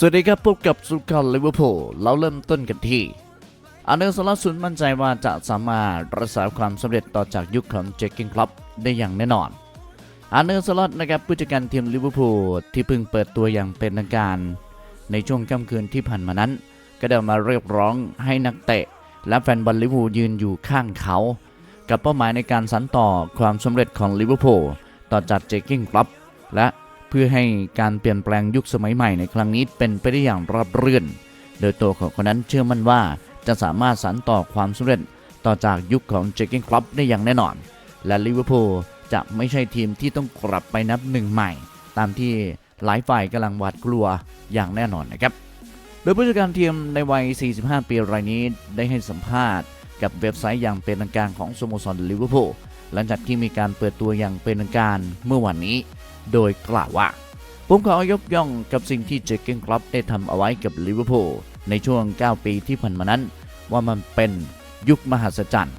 สวัสดีครับพบกับสุขันลิเวอร์พูลเราเริ่มต้นกันที่อาร์เนลสลัดสุนมั่นใจว่าจะสามารถรักษาความสำเร็จต่อจากยุคของเจคกิงคลับได้อย่างแน่นอนอาร์เนลสลัดนะครับผู้จัดการทีมลิเวอร์พูลที่เพิ่งเปิดตัวอย่างเป็นทางการ ในช่วงค่ำคืนที่ผ่านมานั้น ก็ได้มาเรียกร้องให้นักเตะ และแฟนบอลลิเวอร์พูลยืนอยู่ข้างเขา กับเป้าหมายในการสานต่อความสำเร็จของลิเวอร์พูลต่อจากเจคกิงคลับและ เพื่อให้การเปลี่ยนแปลงยุคสมัยใหม่ในครั้งนี้เป็นไปได้อย่างราบรื่น โดยตัวของคนนั้นเชื่อมั่นว่าจะสามารถสานต่อความสำเร็จต่อจากยุคของเจคกิงคลับได้อย่างแน่นอน และลิเวอร์พูลจะไม่ใช่ทีมที่ต้องกลับไปนับหนึ่งใหม่ ตามที่หลายฝ่ายกำลังหวาดกลัวอย่างแน่นอนนะครับ โดยผู้จัดการทีมในวัย 45 ปีรายนี้ได้ให้สัมภาษณ์กับเว็บไซต์อย่างเป็นทางการของสโมสรลิเวอร์พูลหลังจากที่มีการเปิดตัวอย่างเป็นทางการเมื่อวันนี้ โดยกล่าวว่า ผมขอยกย่องกับสิ่งที่เจเกนคลับได้ทำเอาไว้กับลิเวอร์พูลในช่วง 9 ปีที่ผ่านมานั้น ว่ามันเป็นยุคมหัศจรรย์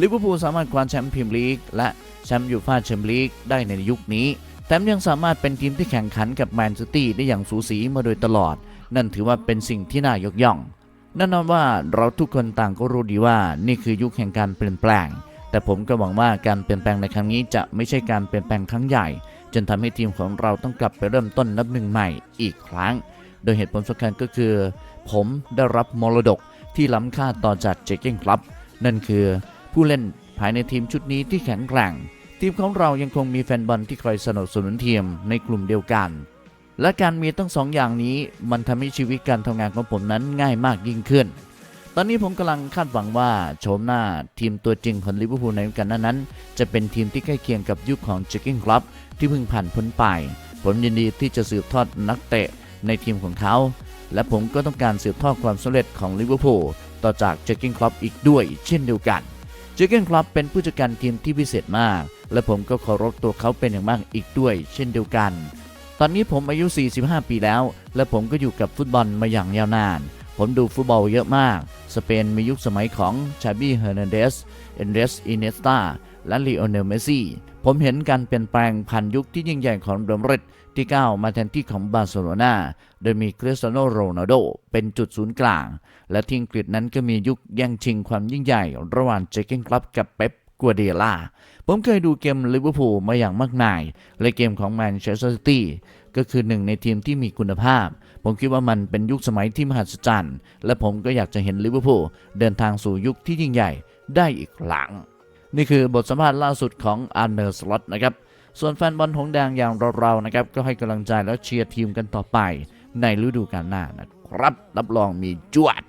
ลิเวอร์พูลสามารถคว้าแชมป์พรีเมียร์ลีกและแชมป์ยูฟ่าแชมเปี้ยนลีกได้ในยุคนี้แถมยังสามารถเป็นทีมที่แข่งขันกับแมนซิตี้ได้อย่างสูสีมาโดยตลอด นั่นถือว่าเป็นสิ่งที่น่ายกย่องแน่นอนว่าเราทุกคนต่างก็รู้ดีว่านี่คือยุคแห่งการเปลี่ยนแปลง แต่ผมก็หวังว่าการเปลี่ยนแปลงในครั้งนี้จะไม่ใช่การเปลี่ยนแปลงครั้งใหญ่ จนทำให้ทีมของเราต้องกลับไปเริ่มต้นนับหนึ่งใหม่อีกครั้ง โดยเหตุผลสำคัญก็คือ ผมได้รับมรดกที่ล้ำค่าต่อจากเจเก้งครับ นั่นคือผู้เล่นภายในทีมชุดนี้ที่แข็งแกร่ง ทีมของเรายังคงมีแฟนบอลที่คอยสนับสนุนทีมในกลุ่มเดียวกัน และการมีทั้งสองอย่างนี้มันทำให้ชีวิตการทำงานของผมนั้นง่ายมากยิ่งขึ้น ตอนนี้ผมกำลังคาดหวังว่าโฉมหน้าทีมตัวจริงของลิเวอร์พูลในฤดูกาลนั้น จะเป็นทีมที่ใกล้เคียงกับยุคของเจคกิ้งคลับ ที่เพิ่งผ่านพ้นไป ผมยินดีที่จะสืบทอดนักเตะในทีมของเขา และผมก็ต้องการสืบทอดความสำเร็จของลิเวอร์พูลต่อจากเจคกิ้งคลับอีกด้วยเช่นเดียวกัน เจคกิ้งคลับเป็นผู้จัดการทีมที่พิเศษมาก และผมก็เคารพตัวเขาเป็นอย่างมากอีกด้วย เช่นเดียวกัน ตอนนี้ผมอายุ 45 ปีแล้ว และผมก็อยู่กับฟุตบอลมาอย่างยาวนาน ผมดูฟุตบอลเยอะมาก สเปนมียุคสมัยของชาบีเฮอร์นันเดส เอนเดส อินเนสตา และลีโอเนลเมสซี่ผมเห็นการเปลี่ยนแปลงผ่านยุคที่ยิ่งใหญ่ของเรอัลมาดริดที่ก้าวมาแทนที่ของบาร์เซโลนาโดยมีคริสเตียโนโรนัลโดเป็นจุดศูนย์กลาง และที่อังกฤษนั้นก็มียุคแย่งชิงความยิ่งใหญ่ ระหว่างเจคเกนคลับกับเป๊ปกัวเดล่า ผมเคยดูเกมลิเวอร์พูลมาอย่างมากมาย และเกมของแมนเชสเตอร์ซิตี้ก็คือหนึ่งในทีมที่มีคุณภาพ ผมคิดว่ามันเป็นยุคสมัยที่มหัศจรรย์ และผมก็อยากจะเห็นลิเวอร์พูลเดินทางสู่ยุคที่ยิ่งใหญ่ได้อีกครั้ง นี่คือบทสัมภาษณ์ล่าสุดของอาร์เนอร์สล็อตนะครับ ส่วนแฟนบอลหงส์แดงอย่างเราๆนะครับ ก็ให้กำลังใจและเชียร์ทีมกันต่อไปในฤดูกาลหน้านะครับ รับรองมีจวด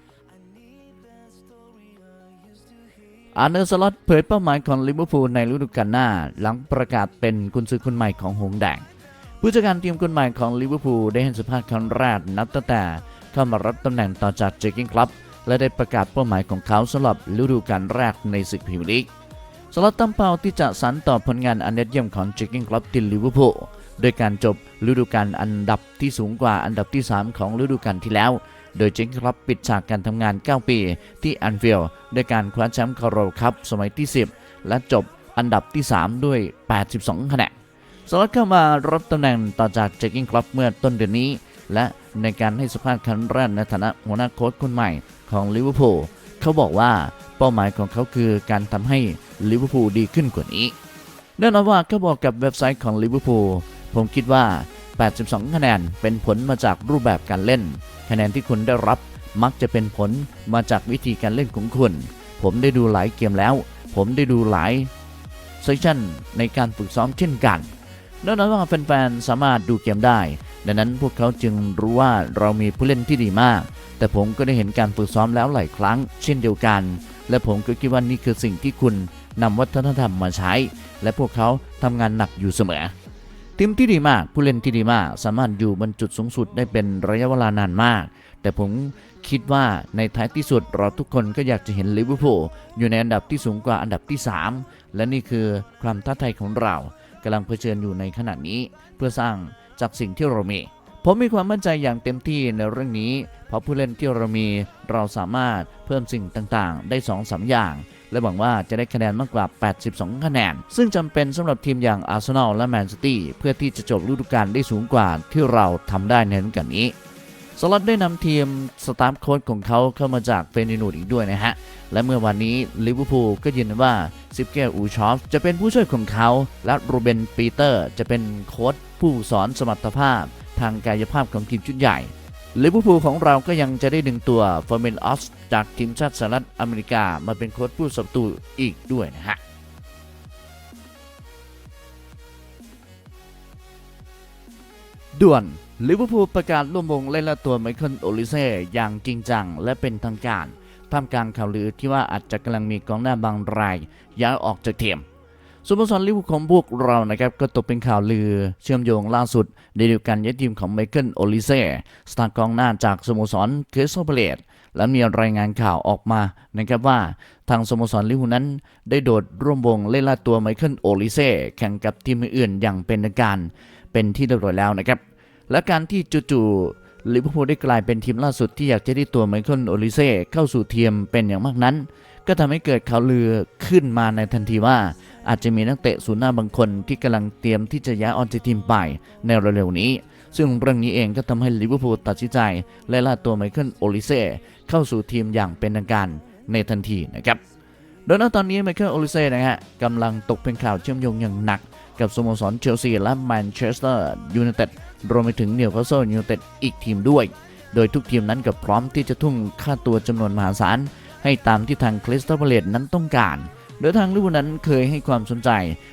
อาร์เนอร์สล็อตเผยเป้าหมายของลิเวอร์พูลในฤดูกาลหน้า หลังประกาศเป็นกุนซือคนใหม่ของหงส์แดง ผู้จัดการทีมคนใหม่ของลิเวอร์พูลได้ให้สัมภาษณ์ครั้งแรกนับตั้งแต่เข้ามารับตำแหน่งต่อจากเจคกิ้งคลับและได้ประกาศเป้าหมายของเขาสำหรับฤดูกาลแรกในศึกพรีเมียร์ลีก สล็อตตั้งเป้าที่จะสานต่อผลงานอันยอดเยี่ยมของเจคกิ้งคลับที่ลิเวอร์พูลโดยการจบฤดูกาลอันดับที่สูงกว่าอันดับที่ 3 ของฤดูกาลที่แล้ว โดยเจคกิ้งคลับปิดฉากการทำงาน 9 ปีที่แอนฟิลด์ด้วยการคว้าแชมป์คาร์โรคัพสมัยที่ 10 และจบอันดับที่ 3 ด้วย 82 คะแนนสล็อตเข้ามารับตำแหน่งต่อจากเจคกิ้งคลับเมื่อต้นเดือนนี้ และในการให้สัมภาษณ์ครั้งแรกในฐานะหัวหน้าโค้ชคนใหม่ของลิเวอร์พูลเขาบอกว่า เป้าหมายของเขาคือการทำให้ลิเวอร์พูลดีขึ้นกว่านี้แน่นอนว่าเขาบอกกับเว็บไซต์ของลิเวอร์พูลผมคิดว่า 82 คะแนนเป็นผลมาจากรูปแบบการเล่น คะแนนที่คุณได้รับมักจะเป็นผลมาจากวิธีการเล่นของคุณ ผมได้ดูหลายเกมแล้ว ผมได้ดูหลายเซสชั่นในการฝึกซ้อมเช่นกันแน่นอนว่าแฟนๆ สามารถดูเกมได้ ดังนั้นพวกเขาจึงรู้ว่าเรามีผู้เล่นที่ดีมาก แต่ผมก็ได้เห็นการฝึกซ้อมแล้วหลายครั้ง เช่นเดียวกัน และผมก็คิดว่านี่คือสิ่งที่คุณนำวัฒนธรรมมาใช้ และพวกเขาทำงานหนักอยู่เสมอทีมที่ดีมาก ผู้เล่นที่ดีมาก สามารถอยู่บนจุดสูงสุดได้เป็นระยะเวลานานมาก แต่ผมคิดว่าในท้ายที่สุดเราทุกคนก็อยากจะเห็นลิเวอร์พูลอยู่ในอันดับที่สูงกว่าอันดับที่ 3 และนี่คือความท้าทายของเรากำลังเผชิญอยู่ในขณะนี้ เพื่อสร้างจากสิ่งที่เรามี ผมมีความมั่นใจอย่างเต็มที่ในเรื่องนี้ เพราะผู้เล่นที่เรามีเราสามารถเพิ่มสิ่งต่างๆ ได้2อสอย่าง และหวังว่าจะได้คะแนนมากกว่า 82 คะแนน ซึ่งจำเป็นสำหรับทีมอย่างอาร์เซนอลและแมนซิตี้เพื่อที่จะจบฤดูกาลได้สูงกว่าที่เราทำได้ในฤดูกาลนี้สล็อตได้นำทีมสตาฟโค้ชของเขาเข้ามาจากเฟรนินูดอีกด้วยนะฮะ และเมื่อวันนี้ลิเวอร์พูลก็ยืนยันว่าซิปเกลอูชอฟจะเป็นผู้ช่วยของเขา และโรเบนปีเตอร์จะเป็นโค้ชผู้สอนสมรรถภาพ ทางกายภาพของทีมชุดใหญ่ลิเวอร์พูลของเราก็ยังจะได้ดึงตัวฟอร์เมนออสจากทีมชาติสหรัฐอเมริกามาเป็นโค้ชผู้สับตูอีกด้วยนะฮะด่วนลิเวอร์พูลประกาศร่วมวงเล่นละตัวไมเคิลโอลิเซ่อย่างจริงจังและเป็นทางการท่ามกลางข่าวลือที่ว่าอาจจะกำลังมีกองหน้าบางรายย้ายออกจากทีม สโมสรลิเวอร์พูลของพวกเรานะครับก็ตกเป็นข่าวลือเชื่อมโยงล่าสุดในเดียวกันย้ายทีมของไมเคิลโอลิเซ่สตาร์กองหน้าจากสโมสรเคสโซเบเลตและมีรายงานข่าวออกมานะครับว่าทางสโมสรลิเวอร์พูลนั้น ได้โดดร่วมวงเล่นละตัวไมเคิลโอลิเซ่แข่งกับทีมอื่นอย่างเป็นทางการเป็นที่เรียบร้อยแล้วนะครับ และการที่จู่ๆลิเวอร์พูลได้กลายเป็นทีมล่าสุดที่อยากจะได้ตัวไมเคิลโอลิเซ่เข้าสู่ทีมเป็นอย่างมากนั้น ก็ทำให้เกิดข่าวลือขึ้นมาในทันทีว่า อาจจะมีนักเตะศูนย์หน้าบางคนที่กำลังเตรียมที่จะย้ายออนจากทีมไปในเร็วๆนี้ ซึ่งเรื่องนี้เองก็ทำให้ลิเวอร์พูลตัดสินใจและล่าตัวไมเคิลโอลิเซ่เข้าสู่ทีมอย่างเป็นทางการในทันทีนะครับโดยณตอนนี้ไมเคิลโอลิเซ่นะฮะกำลังตกเป็นข่าวเชื่อมโยงอย่างหนัก กับสโมสรเชลซีและแมนเชสเตอร์ยูไนเต็ดรวมไปถึงเนิวคาสเซิลยูไนเต็ดอีกทีมด้วย โดยทุกทีมนั้นก็พร้อมที่จะทุ่มค่าตัวจำนวนมหาศาลให้ตามที่ทางคริสตัลพาเลตนั้นต้องการ โดยทางลิเวอร์พูลนั้นเคยให้ความสนใจ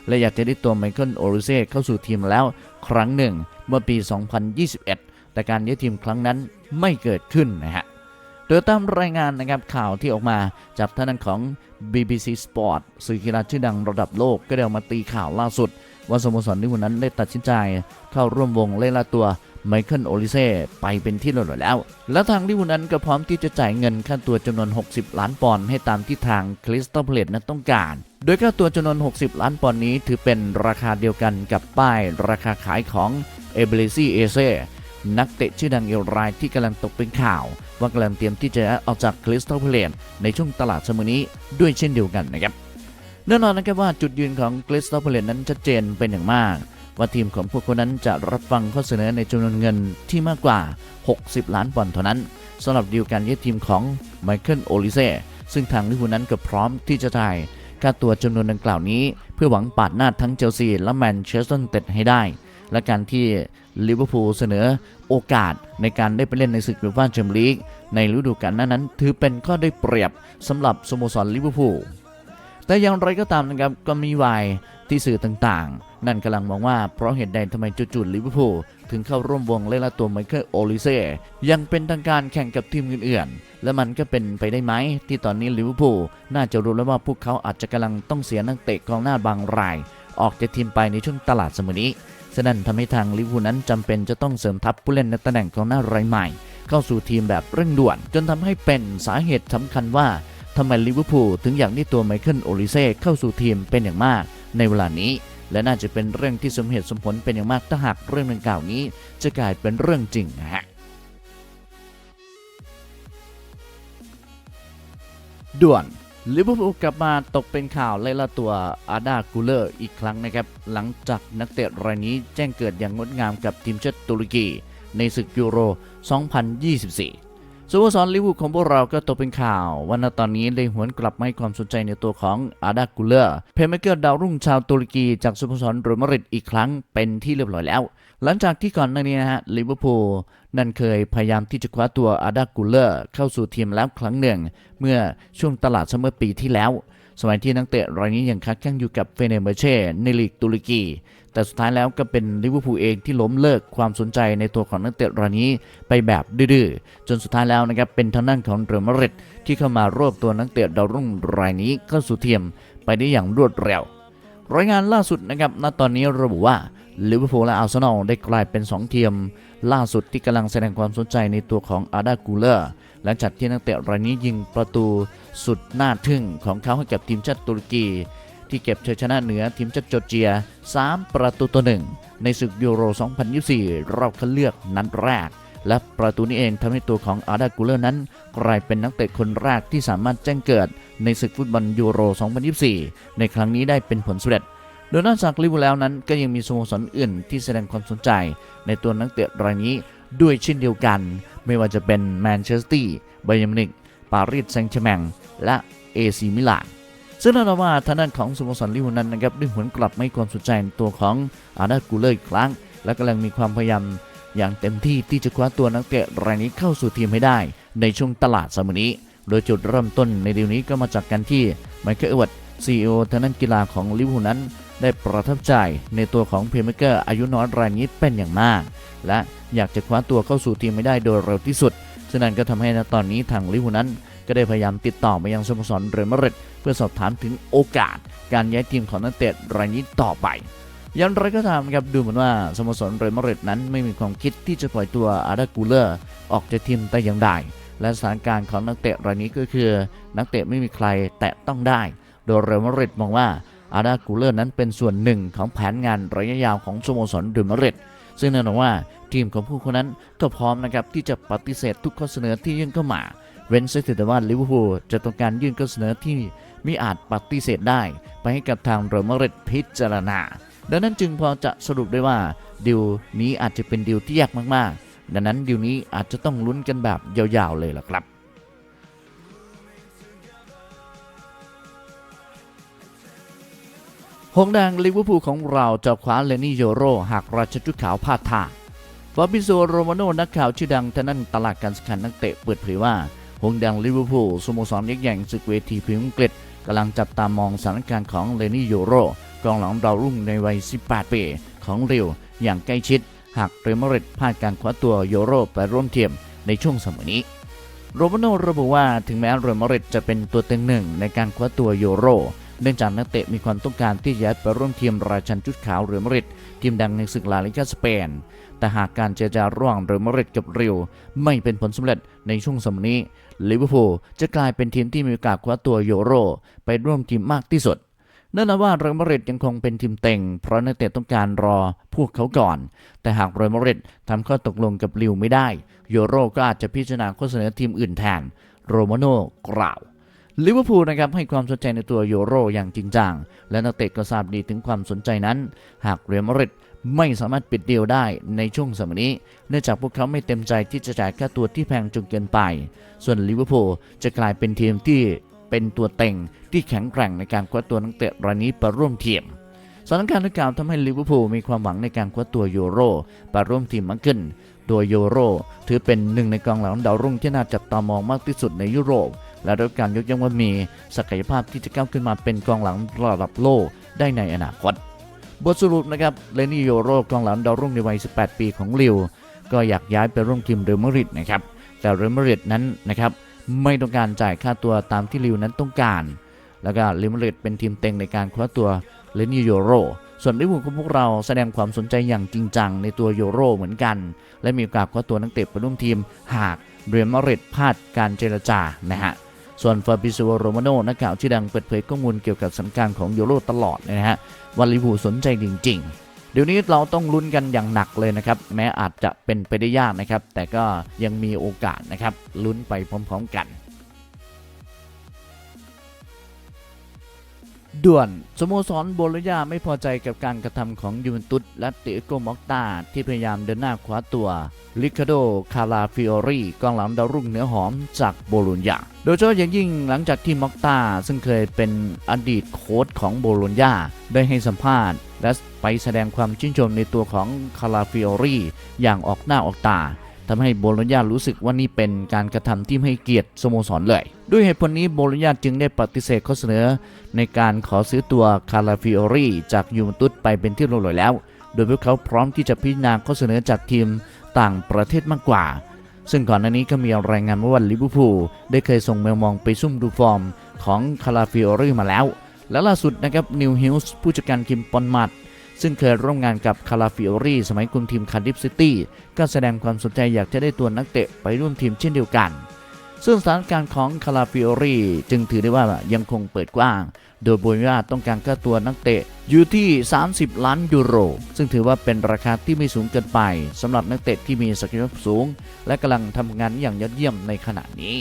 และอยากจะได้ตัวไมเคิลโอลิเซ่เข้าสู่ทีมแล้วครั้งหนึ่ง เมื่อปี 2021 แต่การย้ายทีมครั้งนั้นไม่เกิดขึ้นนะฮะโดยตามรายงานนะครับข่าวที่ออกมาจากท่านานของ BBC Sport สื่อกีฬาชื่อดังระดับโลกก็ได้ออกมาตีข่าวล่าสุด ว่าสโมสรลิเวอร์พูลนั้นได้ตัดสินใจ เข้าร่วมวงเล่นละตัว ไมเคิลโอลิเซ่ไปเป็นที่เรียบร้อยแล้ว และทางลิเวอร์นั้นก็พร้อมที่จะจ่ายเงินค่าตัวจำนวน 60 ล้านปอนด์ให้ตามที่ทางคริสตัลเพลตนั้นต้องการ โดยค่าตัวจำนวน 60 ล้านปอนด์นี้ถือเป็นราคาเดียวกันกับป้ายราคาขายของเอเบลิซีเอเซ่นักเตะชื่อดังเอลรายที่กำลังตกเป็นข่าว ว่ากำลังเตรียมที่จะออกจากคริสตัลเพลนในช่วงตลาดเสมอนี้ด้วยเช่นเดียวกันนะครับแน่นอนนะครับว่าจุดยืนของคริสตัลเพลนนั้นชัดเจนเป็นอย่างมาก ว่าทีมของพวกคนนั้นจะรับฟังข้อเสนอในจำนวนเงินที่มากกว่า 60 ล้านปอนด์เท่านั้นสำหรับดีลการยึดทีมของไมเคิลโอลิเซ่ซึ่งทางลิเวอร์พูลนั้นก็พร้อมที่จะจ่ายค่าตัวจำนวนดังกล่าวนี้ เพื่อหวังปาดหน้าทั้งเชลซีและแมนเชสเตอร์ยูไนเต็ดให้ได้ และการที่ลิเวอร์พูลเสนอโอกาสในการได้ไปเล่นในศึกยูฟ่าแชมเปี้ยนลีกในฤดูกาลนั้นนั้น ถือเป็นข้อได้เปรียบสำหรับสโมสรลิเวอร์พูลแต่อย่างไรก็ตามนะครับก็มีวายที่สื่อต่างๆ นั่นกำลังมองว่าเพราะเหตุใดทำไมจู่ๆลิเวอร์พูลถึงเข้าร่วมวงเล่นละตัวไมเคิลโอลิเซ่ยังเป็นทางการแข่งกับทีมอื่นๆ และมันก็เป็นไปได้ไหม ที่ตอนนี้ลิเวอร์พูลน่าจะรู้แล้วว่าพวกเขาอาจจะกำลังต้องเสียนักเตะกองหน้าบางราย ออกจากทีมไปในช่วงตลาดสมอนี้ฉะนั้นทำให้ทางลิเวอร์พูลนั้นจำเป็นจะต้องเสริมทัพผู้เล่นในตำแหน่งกองหน้ารายใหม่ เข้าสู่ทีมแบบเร่งด่วน จนทำให้เป็นสาเหตุสำคัญว่าทำไมลิเวอร์พูลถึงอยากได้ตัวไมเคิลโอลิเซ่เข้าสู่ทีมเป็นอย่างมากในเวลานี้ และน่าจะเป็นเรื่องที่สมเหตุสมผลเป็นอย่างมากถ้าหากเรื่องดังกล่าวนี้ จะกลายเป็นเรื่องจริงนะฮะด่วนลิเวอร์พูลกลับมาตกเป็นข่าวไล่ล่าตัวอาดากูเลอร์อีกครั้งนะครับ หลังจากนักเตะรายนี้แจ้งเกิดอย่างงดงามกับทีมชาติตุรกี ในศึกยูโร 2024 สโมสรลิเวอร์พูลของพวกเราก็ตกเป็นข่าวว่าณตอนนี้ได้หวนกลับมาให้ความสนใจในตัวของอาดากูเลอร์เพลย์เมเกอร์ดาวรุ่งชาวตุรกีจากสโมสรเรอัลมาดริดอีกครั้งเป็นที่เรียบร้อยแล้ว หลังจากที่ก่อนหน้านี้นะฮะลิเวอร์พูลนั่นเคยพยายามที่จะคว้าตัวอาดากูเลอร์เข้าสู่ทีมแล้วครั้งหนึ่ง เมื่อช่วงตลาดซัมเมอร์ปีที่แล้ว สมัยที่นักเตะรายนี้ยังค้าแข่งอยู่กับเฟเนเบเช่ในลีกตุรกี แต่สุดท้ายแล้วก็เป็นลิเวอร์พูลเองที่ล้มเลิกความสนใจในตัวของนักเตะรายนี้ไปแบบดื้อๆจนสุดท้ายแล้วนะครับเป็นทางด้านของเรอัลมาดริดที่เข้ามารวบตัวนักเตะดาวรุ่งรายนี้เข้าสู่ทีมไปได้อย่างรวดเร็วรายงานล่าสุดนะครับณตอนนี้ระบุว่าลิเวอร์พูลและอาร์เซนอลได้กลายเป็น2ทีมล่าสุดที่กำลังแสดงความสนใจในตัวของอาดากูเลอร์หลังจากที่นักเตะรายนี้ยิงประตูสุดน่าทึ่งของเขาให้กับทีมชาติตุรกี ที่เก็บชัยชนะเหนือทีมชาติจอร์เจีย 3 ประตูต่อหนึ่งในศึกยูโร 2024 รอบคัดเลือกนัดแรก และประตูนี้เองทำให้ตัวของอาร์ดากูเลอร์นั้น กลายเป็นนักเตะคนแรกที่สามารถแจ้งเกิดในศึกฟุตบอลยูโร 2024 ในครั้งนี้ได้เป็นผลสำเร็จโดยนอกจากลิเวอร์พูลแล้วนั้นก็ยังมีสโมสรอื่นที่แสดงความสนใจ ในตัวนักเตะรายนี้ด้วยเช่นเดียวกัน ไม่ว่าจะเป็นแมนเชสเตอร์ไบเยร์นมิวนิกปารีสแซงต์แชร์แมงและเอซีมิลาน ซึ่งแน่นอนว่าทางด้านของสโมสรลิเวอร์พูลนั้นนะครับได้หวนกลับไม่ความสนใจในตัวของอาร์ดากูเลอร์อีกครั้ง และกำลังมีความพยายามอย่างเต็มที่ที่จะคว้าตัวนักเตะรายนี้เข้าสู่ทีมให้ได้ ในช่วงตลาดสมัยนี้ โดยจุดเริ่มต้นในเดีลนี้ก็มาจากการที่ไมเคิลเอเวิร์ดซีอีโอทางด้านกีฬาของลิเวอร์พูลนั้น ได้ประทับใจในตัวของเพลย์เมเกอร์อายุน้อยรายนี้เป็นอย่างมาก และอยากจะคว้าตัวเข้าสู่ทีมไม่ได้โดยเร็วที่สุด ซึ่งนั่นก็ทำให้ณตอนนี้ทางลิเวอร์พูลนั้น ก็ได้พยายามติดต่อไปยังสโมสรเรอัลมาดริดเพื่อสอบถามถึงโอกาส การย้ายทีมของนักเตะรายนี้ต่อไปอย่างไรก็ตามครับดูเหมือนว่าสโมสรเรอัลมาดริดนั้นไม่มีความคิดที่จะปล่อยตัวอาร์ดากูเลอร์ออกจากทีมแต่อย่างใดและสถานการณ์ของนักเตะรายนี้ก็คือ นักเตะไม่มีใครแตะต้องได้ โดยเรอัลมาดริดมองว่าอาร์ดากูเลอร์นั้นเป็นส่วนหนึ่งของแผนงานระยะยาวของสโมสรเรอัลมาดริดซึ่งแน่นอนว่าทีมของผู้คนนั้นก็พร้อมนะครับที่จะปฏิเสธทุกข้อเสนอที่ยื่นเข้ามา เว้นเสียแต่ว่าลิเวอร์พูลจะต้องการยื่นข้อเสนอที่มิอาจปฏิเสธได้ ไปให้กับทางเรอัลมาดริดพิจารณา ดังนั้นจึงพอจะสรุปได้ว่าดิวนี้อาจจะเป็นดิวที่ยากมากๆ ดังนั้นดิวนี้อาจจะต้องลุ้นกันแบบยาวๆเลยล่ะครับหงส์แดงลิเวอร์พูลของเราจะคว้าเลนี่โยโรหากราชจุดขาวพลาดท่าฟาบิโซโรมาโนนักข่าวชื่อดังท่างด้นตลาดการสังขันนักเตะเปิดเผยว่า หงแดงลิเวอร์พูลสโมสรยักษ์ใหญ่ศึกเวทีพรีเมียร์อังกฤษกำลังจับตามองสถานการณ์ของเลนี่โยโรกองหลังดาวรุ่งในวัย 18 ปีของเรียวอย่างใกล้ชิด หากเรอัลมาดริดพลาดการคว้าตัวโยโรไปร่วมเทียมในช่วงสมัยนี้โรมาโนระบุว่าถึงแม้เรมาดริดจะเป็นตัวเต็งหนึ่งในการคว้าตัวโยโรเนื่องจากนักเตะมีความต้องการที่จะไปร่วมทีมราชันจุดขาวเรอัลมาดริดทีมดังในศึกลาลิกาสเปน แต่หากการเจรจาระหว่างเรอัลมาดริดกับเรียวไม่เป็นผลสำเร็จในช่วงสมัยนี้ ลิเวอร์พูลจะกลายเป็นทีมที่มีโอกาสคว้าตัวโยโรไปร่วมทีมมากที่สุดนั่นแปลว่าเรอัลมาดริดยังคงเป็นทีมเต็ง เพราะนักเตะต้องการรอพวกเขาก่อน แต่หากเรอัลมาดริดทำข้อตกลงกับลิวไม่ได้โยโรก็อาจจะพิจารณาข้อเสนอทีมอื่นแทนโรมาโนกล่าวลิเวอร์พูลนะครับให้ความสนใจในตัวโยโรอย่างจริงจังและนักเตะก็ทราบดีถึงความสนใจนั้น หากเรอัลมาดริด ไม่สามารถปิดเดีลได้ในช่วงสมัยนี้ เนื่องจากพวกเขาไม่เต็มใจที่จะจ่ายค่าตัวที่แพงจนเกินไป ส่วนลิเวอร์พูลจะกลายเป็นทีมที่เป็นตัวเต็งที่แข็งแกร่งในการคว้าตัวนักเตะรายนี้ไปร่วมทีมสถานการณ์ดังกล่าวทำให้ลิเวอร์พูลมีความหวังในการคว้าตัวยูโรไปร่วมทีมมากขึ้น โดยยูโรถือเป็นหนึ่งในกองหลังดาวรุ่งที่น่าจับตามองมากที่สุดในยุโรป และด้รับการยกย่องว่ามีศักยภาพที่จะก้าวขึ้นมาเป็นกองหลังระดับโลกได้ในอนาคต บทสรุปนะครับเลนี่โยโรกองหลังดาวรุ่งในวัย 18 ปีของลิว ก็อยากย้ายไปร่วมทีมเรอัลมาดริดนะครับ แต่เรอัลมาดริดนั้นนะครับไม่ต้องการจ่ายค่าตัวตามที่ลิวนั้นต้องการ แล้วก็เรอัลมาดริดเป็นทีมเต็งในการคว้าตัวเลนี่โยโรส่วนลิเวอร์พูลของพวกเราแสดงความสนใจอย่างจริงจังในตัวโยโรเหมือนกัน และมีโอกาสคว้าตัวนักเตะไปร่วมทีมหากเรอัลมาดริดพลาดการเจรจานะฮะ ส่วนฟาบิโซโรมาโนนักข่าวชื่อดังเปิดเผยข้อมูลเกี่ยวกับสถานการณ์ของโยโรตลอดนะฮะว่าลิบูสนใจจริง ๆ เดี๋ยวนี้เราต้องลุ้นกันอย่างหนักเลยนะครับ แม้อาจจะเป็นไปได้ยากนะครับ แต่ก็ยังมีโอกาสนะครับลุ้นไปพร้อม ๆ กัน ด่วนสโมสรโบโลญาไม่พอใจกับการกระทำของยูเวนตุสและเตโกมอกตาที่พยายามเดินหน้าคว้าตัวลิคาโด คาราฟิโอรีกองหลังดาวรุ่งเนื้อหอมจากโบโลญญาโดยเฉพาะอย่างยิ่งหลังจากที่มอกตาซึ่งเคยเป็นอดีตโค้ชของโบโลญญาได้ให้สัมภาษณ์ และไปแสดงความชื่นชมในตัวของคาราฟิโอรีอย่างออกหน้าออกตา ทำให้โบโลญญารู้สึกว่านี่เป็นการกระทำที่ไม่ให้เกียรติสโมสรเลย ด้วยเหตุผลนี้โบโลญญาจึงได้ปฏิเสธข้อเสนอ ในการขอซื้อตัวคาราฟิโอรีจากยูเวนตุสไปเป็นที่เรียบร้อยแล้ว โดยพวกเขาพร้อมที่จะพิจารณาข้อเสนอจากทีมต่างประเทศมากกว่า ซึ่งก่อนหน้านี้ก็มีรายงานว่าลิเวอร์พูลได้เคยส่งเมลมองไปซุ่มดูฟอร์มของคาราฟิโอรีมาแล้ว และล่าสุดนะครับนิวฮิลส์ผู้จัดการคิมปอนมัด ซึ่งเคยร่วมงานกับคาราฟิโอรีสมัยคุมทีมคาร์ดิฟซิตี้ก็แสดงความสนใจอยากจะได้ตัวนักเตะไปร่วมทีมเช่นเดียวกัน ซึ่งสถานการณ์ของคาราฟิโอรีจึงถือได้ว่ายังคงเปิดกว้าง โดยโบยาต้องการค่าตัวนักเตะอยู่ที่ 30 ล้านยูโร ซึ่งถือว่าเป็นราคาที่ไม่สูงเกินไปสำหรับนักเตะที่มีศักยภาพสูง และกำลังทำงานอย่างยอดเยี่ยมในขณะนี้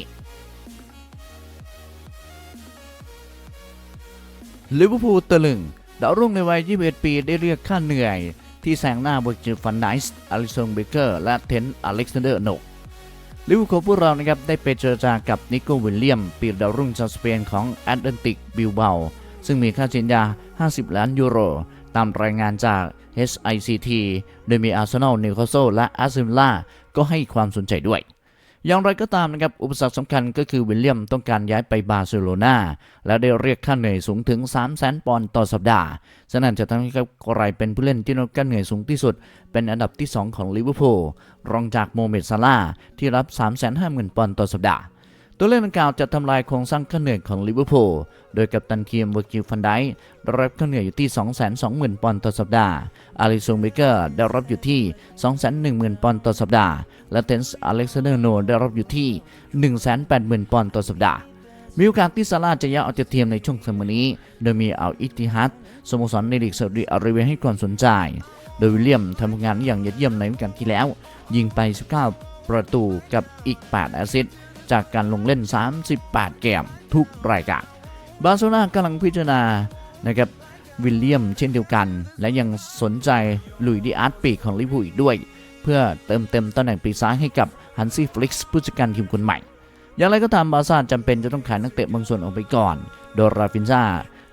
ลิเวอร์พูลตะลึง ดาวรุ่งในวัย 21 ปีได้เรียกค่าเหนื่อย ที่แซงหน้าเวอร์จิฟันไนส์อลิซงเบเกอร์ และเทนอเล็กซานเดอร์โนกลิเวอร์พูลพวกเรานะครับได้ไปเจรจากับนิโก้วิลเลียม ปีดาวรุ่งชาวสเปนของแอตแลนติกบิลเบาซึ่งมีค่าเฉลี่ย50 ล้านยูโร ตามรายงานจาก HICT โดยมีอาร์เซนอลนิวคาสเซิลและอาร์เซนอลก็ให้ความสนใจด้วย อย่างไรก็ตามนะครับอุปสรรคสำคัญก็คือวิลเลียมต้องการย้ายไปบาร์เซโลนาและได้เรียกค่าเหนื่อยสูงถึง 3 0 0 0 0 0 ปอนด์ต่อสัปดาห์ฉะนั้นจะทำให้เขากลายเป็นผู้เล่นที่รับค่าเหนื่อยสูงที่สุด เป็นอันดับที่ 2 ของลิเวอร์พูลรองจากโมเมดซาลาที่รับ 350,000 ปอนด์ต่อสัปดาห์ ตัวเลขดังกล่าวจะทำลายโครงสร้างค่าเหนื่อยของลิเวอร์พูล โดยกัปตันทีมเวอร์กิลฟันไดได้รับค่าเหนื่อยอยู่ที่ 220,000 ปอนด์ต่อสัปดาห์ อาริซงเบเกอร์ได้รับอยู่ที่ 210,000 ปอนด์ต่อสัปดาห์ และเทนส์อเล็กซานเดอร์โนได้รับอยู่ที่ 180,000 ปอนด์ต่อสัปดาห์มีโอกาสที่ซาร่าจะย้ายออกจากทีมในช่วงซัมเมอร์นี้ โดยมีอัลอิติฮัดสโมสรในลีกซาอุดิอาระเบียให้ความสนใจ โดยวิลเลียมทำงานอย่างยอดเยี่ยมในฤดูกาลที่แล้ว ยิงไป 19 ประตูกับอีก 8 แอสซิสต์ จากการลงเล่น 38 เกมทุกรายการบาร์เซโลนากำลังพิจารณานะครับวิลเลียมเช่นเดียวกัน และยังสนใจลุยดิอาร์ตปีกของลิเวอร์พูลอีกด้วย เพื่อเติมเต็มตำแหน่งปีซ้ายให้กับฮันซี่ฟลิกซ์ผู้จัดการทีมคนใหม่ อย่างไรก็ตามบาร์ซ่าจำเป็นจะต้องขายนักเตะบางส่วนออกไปก่อน โดยราฟินซา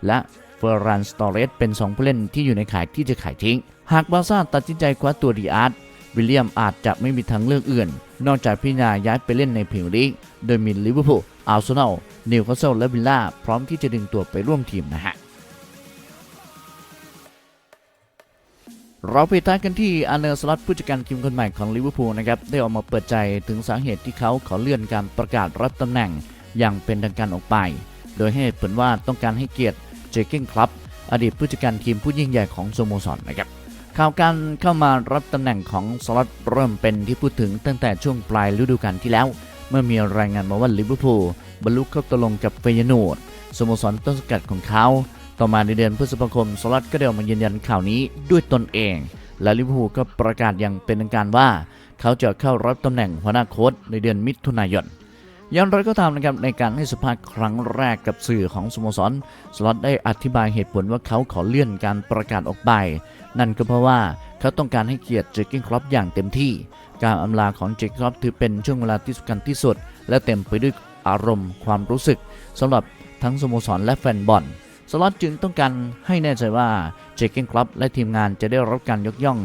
และเฟอร์รันสตอเรสเป็น 2 ผู้เล่นที่อยู่ในขายที่จะขายทิ้ง หากบาร์ซ่าตัดสินใจคว้าตัวดีอาร์ต วิลเลียมอาจจะไม่มีทางเลือกอื่น นอกจากพิจารณาย้ายไปเล่นในพรีเมียร์ลีกโดยมีลิเวอร์พูลอาร์เซนอลนิวคาสเซิลและวิลล่าพร้อมที่จะดึงตัวไปร่วมทีมนะฮะเราไปท้ายกันที่อาร์เนอร์สล็อตผู้จัดการทีมคนใหม่ของลิเวอร์พูลนะครับได้ออกมาเปิดใจถึงสาเหตุที่เขาขอเลื่อนการประกาศรับตำแหน่งอย่างเป็นทางการออกไป โดยให้เผลว่าต้องการให้เกียรติเจเก้นคลับอดีตผู้จัดการทีมผู้ยิ่งใหญ่ของสโมสรนะครับ ข่าวการเข้ามารับตำแหน่งของสล็อตเริ่มเป็นที่พูดถึงตั้งแต่ช่วงปลายฤดูกาลที่แล้ว เมื่อมีรายงานมาว่าลิเวอร์พูลบรรลุข้อตกลงกับเฟยนูดสโมสรต้นสังกัดของเขา ต่อมาในเดือนพฤษภาคมสล็อตก็ได้ออกมายืนยันข่าวนี้ด้วยตนเอง และลิเวอร์พูลก็ประกาศอย่างเป็นทางการว่า เขาจะเข้ารับตำแหน่งหัวหน้าโค้ชในเดือนมิถุนายน อย่างไรก็ตามนะครับในการให้สัมภาษณ์ครั้งแรกกับสื่อของสโมสรสล็อตได้อธิบายเหตุผลว่าเขาขอเลื่อนการประกาศออกไป นั่นก็เพราะว่าเขาต้องการให้เกียรติเจคกิ้งครอปอย่างเต็มที่ การอำลาของเจคกิ้งครอปถือเป็นช่วงเวลาที่สำคัญที่สุด และเต็มไปด้วยอารมณ์ความรู้สึกสำหรับทั้งสโมสรและแฟนบอลสล็อตจึงต้องการให้แน่ใจว่าเจคกิ้งคลับและทีมงานจะได้รับการยกย่อง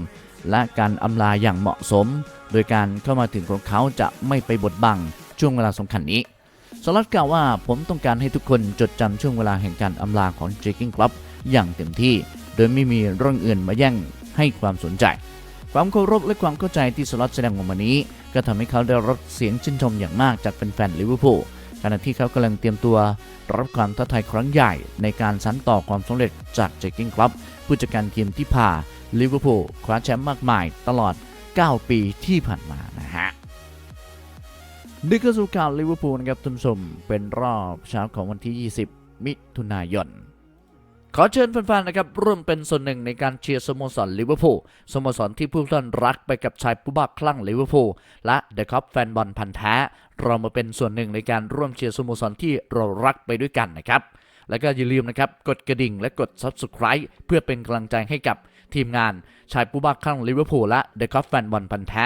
และการอำลาอย่างเหมาะสม โดยการเข้ามาถึงของเขาจะไม่ไปบดบัง ช่วงเวลาสำคัญนี้สล็อตกล่าวว่าผมต้องการให้ทุกคนจดจำช่วงเวลาแห่งการอำลาของเจคกิ้งคลับอย่างเต็มที่ โดยไม่มีเรื่องอื่นมาแย่งให้ความสนใจ ความเคารพและความเข้าใจที่สล็อตแสดงออกมานี้ ก็ทำให้เขาได้รับเสียงชื่นชมอย่างมากจากแฟนๆลิเวอร์พูลขณะที่เขากำลังเตรียมตัวรับความท้าทายครั้งใหญ่ในการสานต่อความสำเร็จจากเจคกิ้งคลับผู้จัดการทีมที่พาลิเวอร์พูลคว้าแชมป์มากมายตลอด 9 ปีที่ผ่านมานะฮะ นี่ก็สู่ข่าวลิเวอร์พูลนะครับท่านผู้ชมเป็นรอบเช้าของวันที่ 20 มิถุนายน ขอเชิญแฟนๆนะครับร่วมเป็นส่วนหนึ่งในการเชียร์สโมสรลิเวอร์พูลสโมสรที่ผู้ท่านรักไปกับชายผู้บ้าคลั่งลิเวอร์พูลและเดอะคัพแฟนบอลพันธ์แท้ เรามาเป็นส่วนหนึ่งในการร่วมเชียร์สโมสรที่เรารักไปด้วยกันนะครับแล้วก็อย่าลืมนะครับกดกระดิ่งและกด Subscribe เพื่อเป็นกำลังใจให้กับทีมงานชายผู้บ้าคลั่งลิเวอร์พูลและเดอะคัพแฟนบอลพันธ์แท้